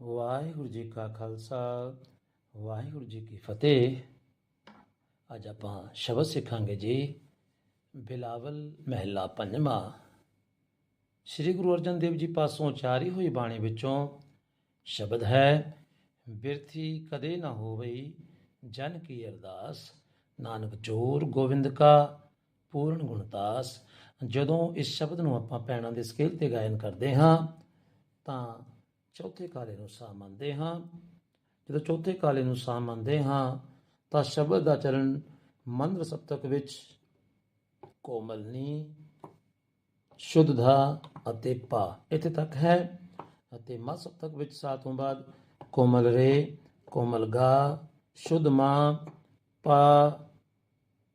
ਵਾਹਿਗੁਰੂ ਜੀ ਕਾ ਖਾਲਸਾ, ਵਾਹਿਗੁਰੂ ਜੀ ਕੀ ਫਤਿਹ। ਅੱਜ ਆਪਾਂ ਸ਼ਬਦ ਸਿੱਖਾਂਗੇ ਜੀ, ਬਿਲਾਵਲ ਮਹਿਲਾ ਪੰਜਵਾਂ। ਸ੍ਰੀ ਗੁਰੂ ਅਰਜਨ ਦੇਵ ਜੀ ਪਾਸੋਂ ਉਚਾਰੀ ਹੋਈ ਬਾਣੀ ਵਿੱਚੋਂ ਸ਼ਬਦ ਹੈ, ਬਿਰਥੀ ਕਦੇ ਨਾ ਹੋਵਈ ਜਨ ਕੀ ਅਰਦਾਸ। ਨਾਨਕ ਜੋਰ ਗੋਬਿੰਦ ਕਾ ਪੂਰਨ ਗੁਣਤਾਸ ਜਦੋਂ ਇਸ ਸ਼ਬਦ ਨੂੰ ਆਪਾਂ ਪੈਣਾ ਦੇ ਸਕੇਲ ਤੇ ਗਾਇਨ ਕਰਦੇ ਹਾਂ, ਤਾਂ ਚੌਥੇ ਕਾਲੇ ਨੂੰ ਸਾਹ ਮੰਨਦੇ ਹਾਂ। ਜਦੋਂ ਚੌਥੇ ਕਾਲੇ ਨੂੰ ਸਾਹ ਮੰਨਦੇ ਹਾਂ, ਤਾਂ ਸ਼ਬਦ ਦਾ ਚਰਨ ਮੰਦਰ ਸਪਤਕ ਵਿੱਚ ਕੋਮਲਨੀ ਸ਼ੁੱਧਧਾ ਅਤੇ ਪਾ ਇੱਥੇ ਤੱਕ ਹੈ। ਅਤੇ ਮਾ ਸਪਤਕ ਵਿੱਚ ਸਾ ਤੋਂ ਬਾਅਦ ਕੋਮਲ ਰੇ, ਕੋਮਲ ਗਾ ਸ਼ੁੱਧ ਮਾਂ ਪਾ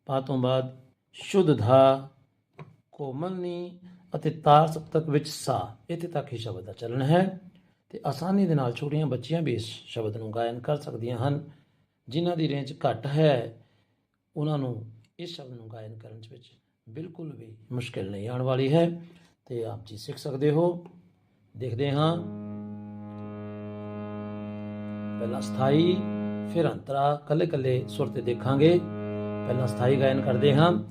ਪਾ ਤੋਂ ਬਾਅਦ ਸ਼ੁੱਧ ਧਾ ਕੋਮਲਨੀ ਅਤੇ ਤਾਰ ਸਪਤਕ ਵਿੱਚ ਸਾ। ਇੱਥੇ ਤੱਕ ਹੀ ਸ਼ਬਦ ਦਾ ਚੱਲਣ ਹੈ। ਤੇ ਆਸਾਨੀ ਦੇ ਨਾਲ ਛੋਟੀਆਂ ਬੱਚੀਆਂ ਵੀ ਇਸ ਸ਼ਬਦ ਨੂੰ ਗਾਇਨ ਕਰ ਸਕਦੀਆਂ ਹਨ, ਜਿਨ੍ਹਾਂ ਦੀ ਰੇਂਜ ਘੱਟ ਹੈ, ਉਹਨਾਂ ਨੂੰ ਇਸ ਸ਼ਬਦ ਨੂੰ ਗਾਇਨ ਕਰਨ ਵਿੱਚ ਬਿਲਕੁਲ ਵੀ ਮੁਸ਼ਕਿਲ ਨਹੀਂ ਆਉਣ ਵਾਲੀ ਹੈ। ਤੇ ਆਪ ਜੀ ਸਿੱਖ ਸਕਦੇ ਹੋ? ਦੇਖਦੇ ਹਾਂ। ਪਹਿਲਾਂ ਸਥਾਈ, ਫਿਰ ਅੰਤਰਾ ਕੱਲੇ ਕੱਲੇ ਸੁਰ ਤੇ ਦੇਖਾਂਗੇ। ਪਹਿਲਾਂ ਸਥਾਈ ਗਾਇਨ ਕਰਦੇ ਹਾਂ।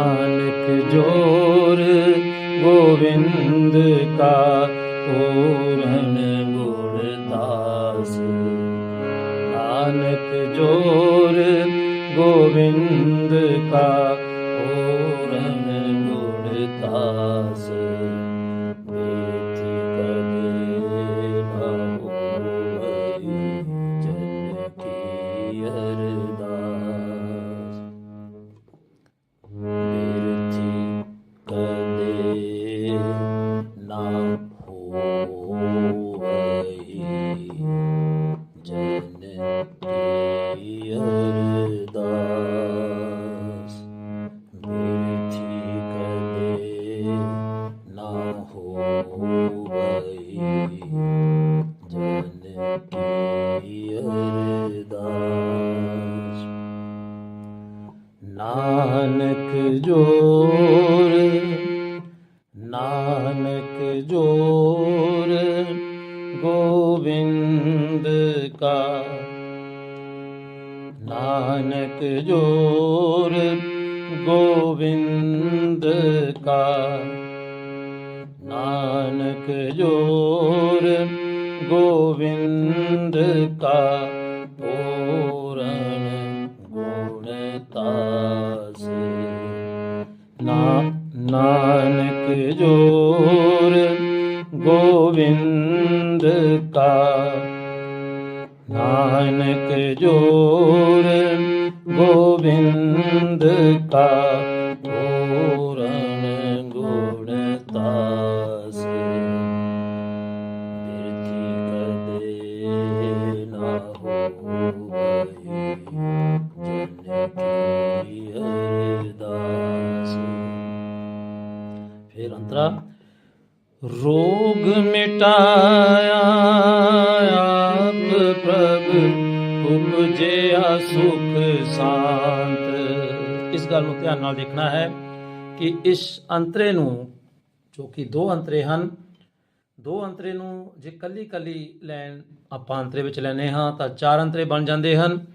ਨਾਨਕ ਜੋਰ ਗੋਵਿੰਦ ਕਾ ਪੂਰਨ ਗੁਣਦਾਸ ਨਾਨਕ ਜੋਰ ਗੋਬਿੰਦ ਕਾ ਨਾਨਕ ਜੋਰ ਨਾਨਕ ਜੋਰ, ਗੋਬਿੰਦ ਕਾ। ਨਾਨਕ ਜੋਰ, ਗੋਬਿੰਦ ਕਾ। ਨਾਨਕ ਜੋਰ, ਗੋਬਿੰਦ ਕਾ। ਪੂਰਨ ਗੋਬਿੰਦ ਕਾ ਨਾਨਕ ਜੋਰ ਗੋਬਿੰਦ ਕਾ ਪੂਰਨ ਗੁਣਤਾਸ ਬਿਰਥੀ ਕਦੇ ਨਾ ਹੋਵਈ ਜਨ ਕੀ ਅਰਦਾਸ। ਫਿਰ ਅੰਤਰਾ ਰੋਗ ਮਿਟਾਇਆ, ਆਪ ਪ੍ਰਭ ਉਪਜਿਆ ਸੁਖ ਸ਼ਾਂਤ। ਇਸ ਗੱਲ ਨੂੰ ਧਿਆਨ ਨਾਲ ਦੇਖਣਾ ਹੈ ਕਿ ਇਸ ਅੰਤਰੇ ਨੂੰ, ਜੋ ਕਿ ਦੋ ਅੰਤਰੇ ਹਨ, ਦੋ ਅੰਤਰੇ ਨੂੰ ਜੇ ਕੱਲੀ ਕੱਲੀ ਲੈਣ ਆਪਾਂ ਅੰਤਰੇ ਵਿੱਚ ਲੈਨੇ ਹਾਂ, ਤਾਂ ਚਾਰ ਅੰਤਰੇ ਬਣ ਜਾਂਦੇ ਹਨ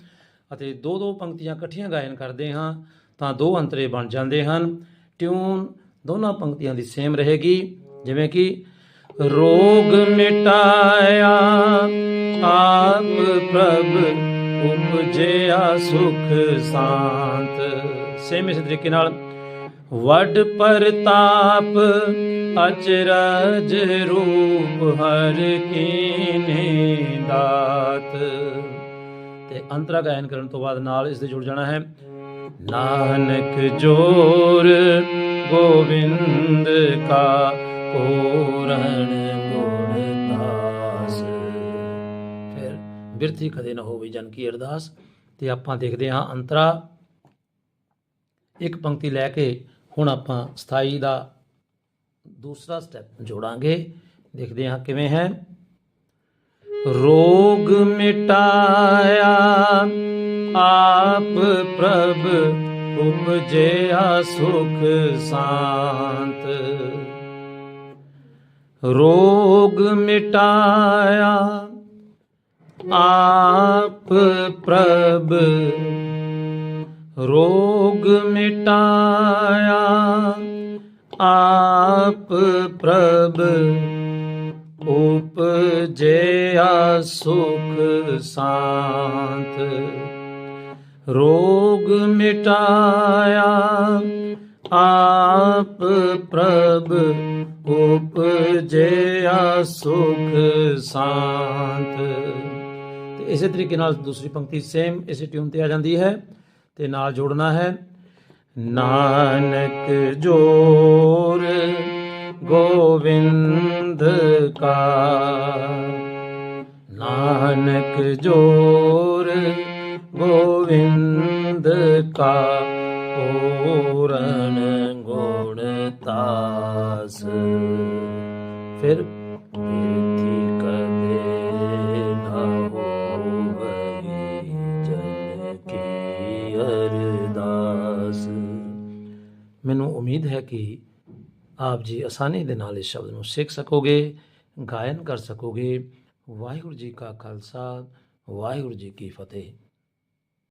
ਅਤੇ ਦੋ ਦੋ ਪੰਕਤੀਆਂ ਇਕੱਠੀਆਂ ਗਾਇਨ ਕਰਦੇ ਹਾਂ, ਤਾਂ ਦੋ ਅੰਤਰੇ ਬਣ ਜਾਂਦੇ ਹਨ। ਟਿਊਨ ਦੋਨਾਂ ਪੰਕਤੀਆਂ ਦੀ ਸੇਮ ਰਹੇਗੀ। ਜਿਵੇਂ ਕਿ ਰੋਗ ਮਿਟਾਇਆ ਆਪ ਪ੍ਰਭ ਉਪਜਿਆ ਸੁਖ ਸ਼ਾਂਤ। ਸੇਮ ਇਸੇ ਤਰੀਕੇ ਨਾਲ ਵੱਡ ਪ੍ਰਤਾਪ ਅਚਰਜ ਰੂਪ ਹਰ ਕੀਨੇ ਦਾਤ। ਤੇ ਅੰਤਰਾ ਗਾਇਨ ਕਰਨ ਤੋਂ ਬਾਅਦ ਨਾਲ ਇਸ ਦੇ ਜੁੜ ਜਾਣਾ ਹੈ ਨਾਨਕ ਜੋਰ ਗੋਬਿੰਦ ਕਾ ਪੂਰਨ ਗੁਣਦਾਸ ਫਿਰ ਬਿਰਥੀ ਕਦੇ ਨਾ ਹੋਵੇ ਜਨ ਕੀ ਅਰਦਾਸ। ਤੇ ਆਪਾਂ ਦੇਖਦੇ ਹਾਂ ਅੰਤਰਾ। ਇੱਕ ਪੰਕਤੀ ਲੈ ਕੇ ਹੁਣ ਆਪਾਂ ਸਥਾਈ ਦਾ ਦੂਸਰਾ ਸਟੈਪ ਜੋੜਾਂਗੇ। ਦੇਖਦੇ ਹਾਂ ਕਿਵੇਂ ਹੈ। ਰੋਗ ਮਿਟਾਇਆ, ਆਪ ਪ੍ਰਭ ਉਪਜਿਆ ਸੁਖ ਸ਼ਾਂਤ। रोग मिटाया। आप प्रभ रोग मिटाया। आप प्रभ उपजया सुख शान्तोग मिटाया। आप प्रभ ਉਪਜਿਆ ਸੁਖ ਸ਼ਾਂਤ। ਤੇ ਇਸੇ ਤਰੀਕੇ ਨਾਲ ਦੂਸਰੀ ਪੰਕਤੀ ਸੇਮ ਇਸੇ ਟਿਊਨ ਤੇ ਆ ਜਾਂਦੀ ਹੈ ਤੇ ਨਾਲ ਜੋੜਨਾ ਹੈ, ਨਾਨਕ ਜੋਰ ਗੋਵਿੰਦ ਕਾ। ਨਾਨਕ ਜੋਰ ਗੋਵਿੰਦ ਕਾ, ਪੂਰਨ ਤਾਸ। ਫਿਰ ਬਿਰਥੀ ਕਦੇ ਨਾ ਹੋਵਈ ਜਨ ਕੀ ਅਰਦਾਸ। ਮੈਨੂੰ ਉਮੀਦ ਹੈ ਕਿ ਆਪ ਜੀ ਆਸਾਨੀ ਦੇ ਨਾਲ ਇਸ ਸ਼ਬਦ ਨੂੰ ਸਿੱਖ ਸਕੋਗੇ, ਗਾਇਨ ਕਰ ਸਕੋਗੇ। ਵਾਹਿਗੁਰੂ ਜੀ ਕਾ ਖਾਲਸਾ, ਵਾਹਿਗੁਰੂ ਜੀ ਕੀ ਫਤਿਹ।